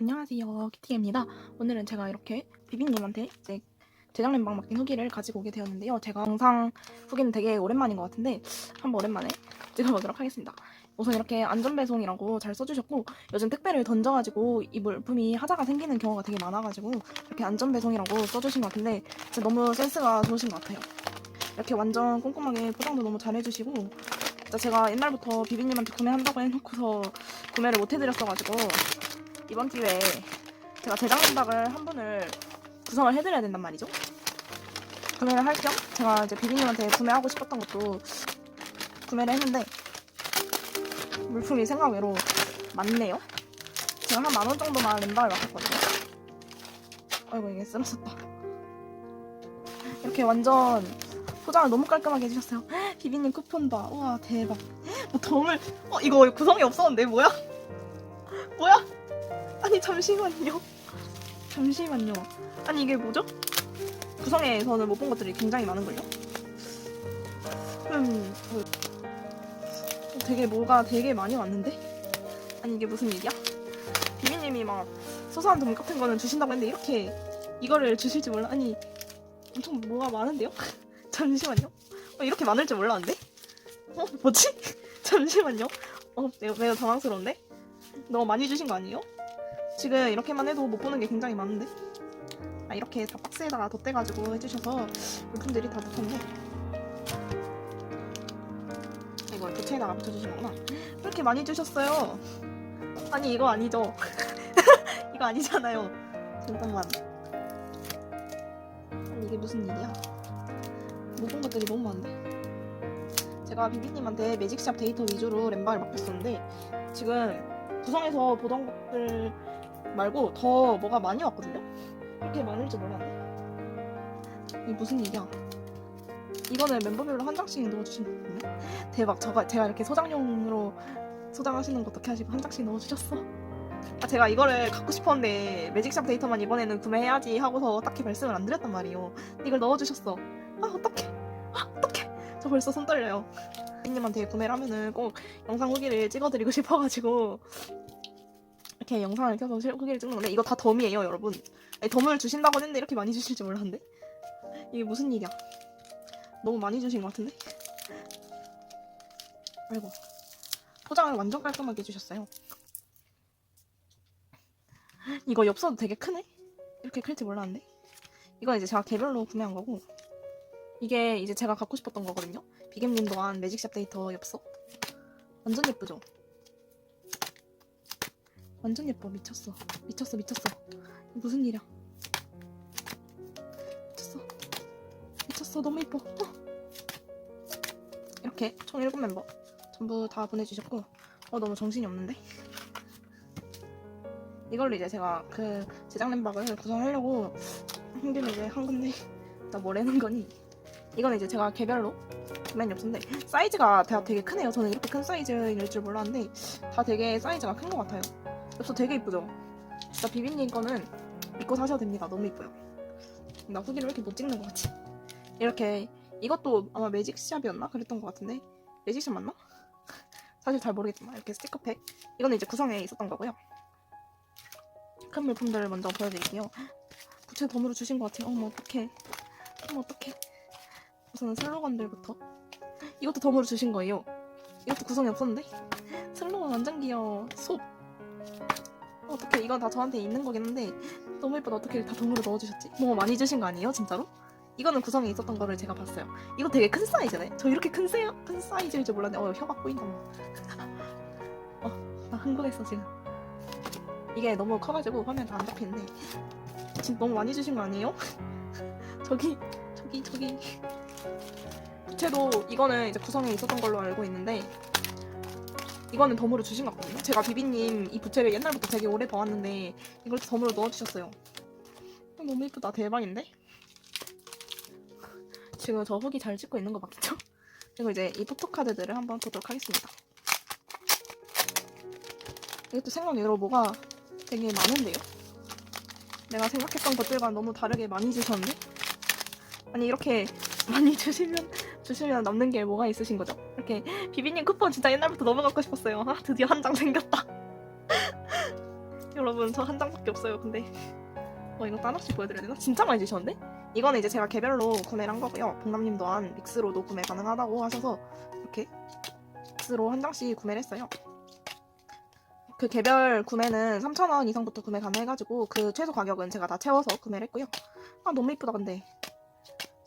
안녕하세요. 키티입니다. 오늘은 제가 이렇게 비비님한테 이제 제작 램방 맡긴 후기를 가지고 오게 되었는데요. 제가 영상 후기는 되게 오랜만인 것 같은데 한번 오랜만에 찍어보도록 하겠습니다. 우선 이렇게 안전배송이라고 잘 써주셨고 요즘 택배를 던져가지고 이 물품이 하자가 생기는 경우가 되게 많아가지고 이렇게 안전배송이라고 써주신 것 같은데 진짜 너무 센스가 좋으신 것 같아요. 이렇게 완전 꼼꼼하게 포장도 너무 잘 해주시고 진짜 제가 옛날부터 비비님한테 구매한다고 해놓고서 구매를 못 해드렸어가지고 이번 기회에 제가 제작 램박을 한 분을 구성을 해드려야 된단 말이죠. 구매를 할 겸 제가 이제 비비님한테 구매하고 싶었던 것도 구매를 했는데 물품이 생각 외로 많네요. 제가 한 만 원 정도만 램박을 맡았거든요. 아이고 이게 쓰러졌다. 이렇게 완전 포장을 너무 깔끔하게 해주셨어요. 비비님 쿠폰도 우와 대박. 뭐 덤을 어 이거 구성이 없었는데 뭐야? 뭐야? 아니 잠시만요. 잠시만요. 아니 이게 뭐죠? 구성에서는 못 본 것들이 굉장히 많은걸요? 음, 뭐, 되게 뭐가 되게 많이 왔는데? 아니 이게 무슨 일이야? 비비님이 막 소소한 돈 같은 거는 주신다고 했는데 이렇게 이거를 주실지 몰라. 아니 엄청 뭐가 많은데요? 잠시만요. 어, 이렇게 많을 줄 몰랐는데? 어 뭐지? 잠시만요. 어 매우, 매우 당황스러운데? 너무 많이 주신 거 아니에요? 지금 이렇게만 해도 못 보는 게 굉장히 많은데? 아 이렇게 다 박스에다가 덧대가지고 해주셔서 물품들이 다 붙었네. 이거 부채에다가 붙여주신 거구나. 왜 이렇게 많이 주셨어요? 아니 이거 아니죠. 이거 아니잖아요. 잠깐만. 아니 이게 무슨 일이야? 못 본 것들이 너무 많은데? 제가 비비님한테 매직샵 데이터 위주로 램방을 맡겼었는데 지금 구성에서 보던 것들 말고 더 뭐가 많이 왔거든요? 이렇게 많을 줄 몰랐네. 이게 무슨 일이야? 이거는 멤버별로 한 장씩 넣어주신 거거든요? 대박, 저가, 제가 이렇게 소장용으로 소장하시는 거 어떻게 하시고 한 장씩 넣어주셨어? 아, 제가 이거를 갖고 싶었는데 매직샵 데이터만 이번에는 구매해야지 하고서 딱히 말씀을 안 드렸단 말이에요. 이걸 넣어주셨어. 아, 어떡해. 아, 어떡해. 저 벌써 손 떨려요. 님한테 구매를 하면은 꼭 영상 후기를 찍어드리고 싶어가지고 이렇게 영상을 켜서 실- 후기를 찍는 건데 이거 다 덤이에요 여러분. 아니, 덤을 주신다고 했는데 이렇게 많이 주실 줄 몰랐는데? 이게 무슨 일이야? 너무 많이 주신 것 같은데? 아이고. 포장을 완전 깔끔하게 해주셨어요. 이거 엽서도 되게 크네? 이렇게 클지 몰랐는데? 이건 이제 제가 개별로 구매한 거고. 이게 이제 제가 갖고 싶었던 거거든요. 비gem님 또한 매직샵 데이터 엽서. 완전 예쁘죠 완전 예뻐. 미쳤어. 미쳤어 미쳤어. 무슨 일이야? 미쳤어. 미쳤어. 너무 예뻐. 어. 이렇게 총 7멤버 전부 다 보내주셨고 어 너무 정신이 없는데? 이걸로 이제 제가 그 제작 램박을 구성하려고 한 김에 이제 한 건데 나 뭐라는 거니? 이거는 이제 제가 개별로 구매한 엽서인데 사이즈가 다 되게 크네요. 저는 이렇게 큰 사이즈일 줄 몰랐는데 다 되게 사이즈가 큰 것 같아요 엽서 되게 이쁘죠? 진짜 비비님 거는 믿고 사셔도 됩니다. 너무 이뻐요. 나 후기를 왜 이렇게 못 찍는 것 같지? 이렇게 이것도 아마 매직샵이었나? 그랬던 것 같은데 매직샵 맞나? 사실 잘 모르겠지만 이렇게 스티커팩 이거는 이제 구성에 있었던 거고요. 큰 물품들을 먼저 보여드릴게요. 부채 덤으로 주신 것 같아요. 어머 어떡해. 어머 어떡해. 우선은 슬로건들부터 이것도 덤으로 주신 거예요. 이것도 구성이 없었는데? 슬로건 완전 귀여워. 소 어떻게 이건 다 저한테 있는 거긴 한데 너무 예쁘다 어떻게 다 동으로 넣어주셨지? 너무 많이 주신 거 아니에요 진짜로? 이거는 구성에 있었던 거를 제가 봤어요 이거 되게 큰 사이즈네 저 이렇게 큰, 세, 큰 사이즈일 줄 몰랐네 어 혀가 보인다 어 나 흥분했어 지금 이게 너무 커가지고 화면에 안 잡히는데 진짜 너무 많이 주신 거 아니에요? 저기 저기 저기 부채도 이거는 이제 구성에 있었던 걸로 알고 있는데 이거는 덤으로 주신 것 같거든요. 제가 비비님 이 부채를 옛날부터 되게 오래 봐왔는데 이걸 덤으로 넣어주셨어요. 어, 너무 예쁘다. 대박인데? 지금 저 후기 잘 찍고 있는 거 맞겠죠? 그리고 이제 이 포토카드들을 한번 보도록 하겠습니다. 이것도 생각 외로 뭐가 되게 많은데요? 내가 생각했던 것들과 너무 다르게 많이 주셨는데? 아니 이렇게 많이 주시면 주시면 남는 게 뭐가 있으신 거죠? 이렇게 비비님 쿠폰 진짜 옛날부터 너무 갖고 싶었어요. 아 드디어 한 장 생겼다. 여러분 저 한 장밖에 없어요. 근데 어 이거 하나씩 보여드려야 되나? 진짜 많이 주셨는데? 이거는 이제 제가 개별로 구매를 한 거고요. 동남님 또한 믹스로도 구매 가능하다고 하셔서 이렇게 믹스로 한 장씩 구매를 했어요. 그 개별 구매는 3,000원 이상부터 구매 가능해가지고 그 최소 가격은 제가 다 채워서 구매를 했고요. 아 너무 이쁘다 근데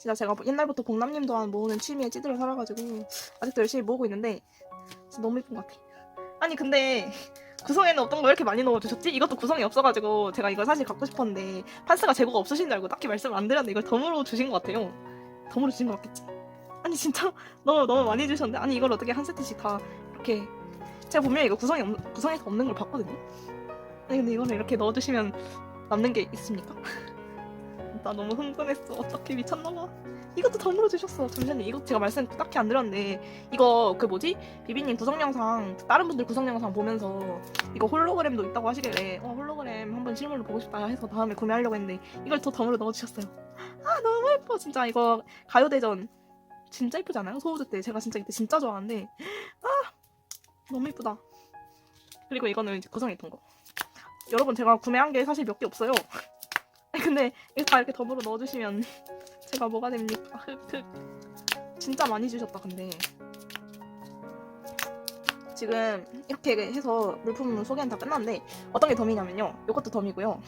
진짜 제가 옛날부터 봉남님 또한 모으는 취미에 찌들어 살아가지고 아직도 열심히 모으고 있는데 진짜 너무 이쁜 것 같아. 아니 근데 구성에는 어떤 거 이렇게 많이 넣어주셨지? 이것도 구성이 없어가지고 제가 이걸 사실 갖고 싶었는데 판스가 재고가 없으신 줄 알고 딱히 말씀을 안 드렸는데 이걸 덤으로 주신 것 같아요. 덤으로 주신 것 같겠지? 아니 진짜 너무 너무 많이 주셨는데 아니 이걸 어떻게 한 세트씩 다 이렇게 제가 분명히 이거 구성이 없, 구성에서 없는 걸 봤거든요. 아니 근데 이거를 이렇게 넣어주시면 남는 게 있습니까? 나 너무 흥분했어. 어떻게 미쳤나봐. 이것도 덤으로 주셨어. 잠시만요. 이거 제가 말씀 딱히 안 드렸는데 이거 그 뭐지? 비비님 구성 영상 다른 분들 구성 영상 보면서 이거 홀로그램도 있다고 하시길래 어 홀로그램 한번 실물로 보고 싶다 해서 다음에 구매하려고 했는데 이걸 또 덤으로 넣어주셨어요. 아 너무 예뻐 진짜 이거 가요대전 진짜 예쁘지 않아요? 소우주 때 제가 진짜 이때 진짜 좋아하는데 아 너무 예쁘다. 그리고 이거는 이제 구성에 있던 거. 여러분 제가 구매한 게 사실 몇 개 없어요. 근데 이거 다 이렇게 덤으로 넣어주시면 제가 뭐가 됩니까? 진짜 많이 주셨다 근데. 지금 이렇게 해서 물품 소개는 다 끝났는데 어떤 게 덤이냐면요. 이것도 덤이고요.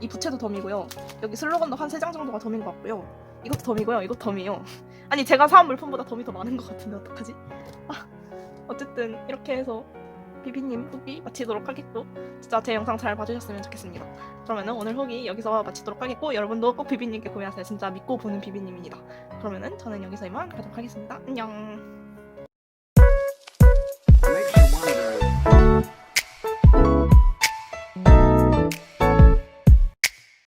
이 부채도 덤이고요. 여기 슬로건도 한 세 장 정도가 덤인 것 같고요. 이것도 덤이고요. 이것도 덤이에요. 아니 제가 사온 물품보다 덤이 더 많은 것 같은데 어떡하지? 아, 어쨌든 이렇게 해서 비비님 후기 마치도록 하겠고 진짜 제 영상 잘 봐주셨으면 좋겠습니다. 그러면은 오늘 후기 여기서 마치도록 하겠고 여러분도 꼭 비비님께 구매하세요. 진짜 믿고 보는 비비님입니다. 그러면은 저는 여기서 이만 가도록 하겠습니다. 안녕